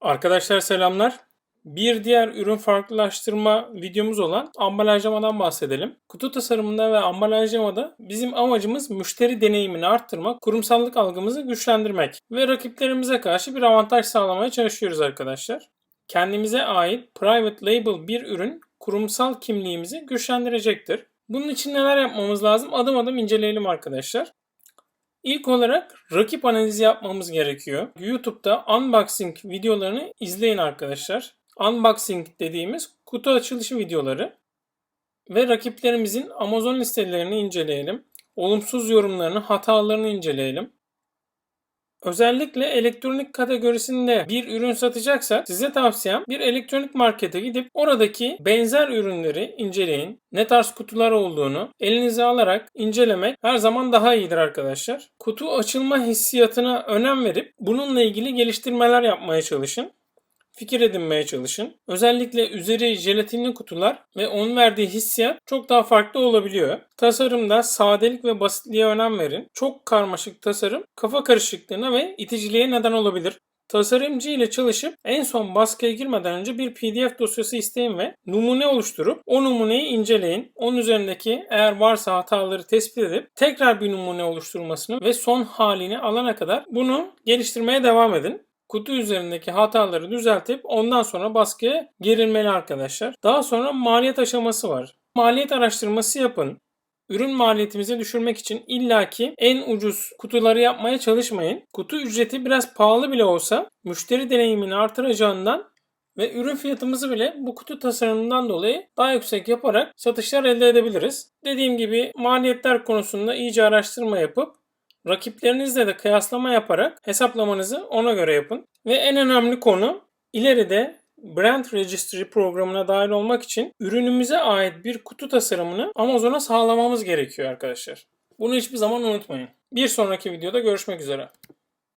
Arkadaşlar selamlar. Bir diğer ürün farklılaştırma videomuz olan ambalajlamadan bahsedelim. Kutu tasarımında ve ambalajlamada bizim amacımız müşteri deneyimini arttırmak, kurumsallık algımızı güçlendirmek ve rakiplerimize karşı bir avantaj sağlamaya çalışıyoruz arkadaşlar. Kendimize ait private label bir ürün kurumsal kimliğimizi güçlendirecektir. Bunun için neler yapmamız lazım? Adım adım inceleyelim arkadaşlar. İlk olarak rakip analizi yapmamız gerekiyor. YouTube'da unboxing videolarını izleyin arkadaşlar. Unboxing dediğimiz kutu açılışı videoları ve rakiplerimizin Amazon listelerini inceleyelim. Olumsuz yorumlarını, hatalarını inceleyelim. Özellikle elektronik kategorisinde bir ürün satacaksak size tavsiyem bir elektronik markete gidip oradaki benzer ürünleri inceleyin. Ne tarz kutular olduğunu elinize alarak incelemek her zaman daha iyidir arkadaşlar. Kutu açılma hissiyatına önem verip bununla ilgili geliştirmeler yapmaya çalışın fikir edinmeye çalışın. Özellikle üzeri jelatinli kutular ve onun verdiği hissiyat çok daha farklı olabiliyor. Tasarımda sadelik ve basitliğe önem verin. Çok karmaşık tasarım kafa karışıklığına ve iticiliğe neden olabilir. Tasarımcı ile çalışıp en son baskıya girmeden önce bir PDF dosyası isteyin ve numune oluşturup o numuneyi inceleyin. Onun üzerindeki eğer varsa hataları tespit edip tekrar bir numune oluşturmasını ve son halini alana kadar bunu geliştirmeye devam edin kutu üzerindeki hataları düzeltip ondan sonra baskıya gerilmeli arkadaşlar. Daha sonra maliyet aşaması var. Maliyet araştırması yapın. Ürün maliyetimizi düşürmek için illaki en ucuz kutuları yapmaya çalışmayın. Kutu ücreti biraz pahalı bile olsa müşteri deneyimini artıracağından ve ürün fiyatımızı bile bu kutu tasarımından dolayı daha yüksek yaparak satışlar elde edebiliriz. Dediğim gibi maliyetler konusunda iyice araştırma yapıp Rakiplerinizle de kıyaslama yaparak hesaplamanızı ona göre yapın. Ve en önemli konu ileride Brand Registry programına dahil olmak için ürünümüze ait bir kutu tasarımını Amazon'a sağlamamız gerekiyor arkadaşlar. Bunu hiçbir zaman unutmayın. Bir sonraki videoda görüşmek üzere.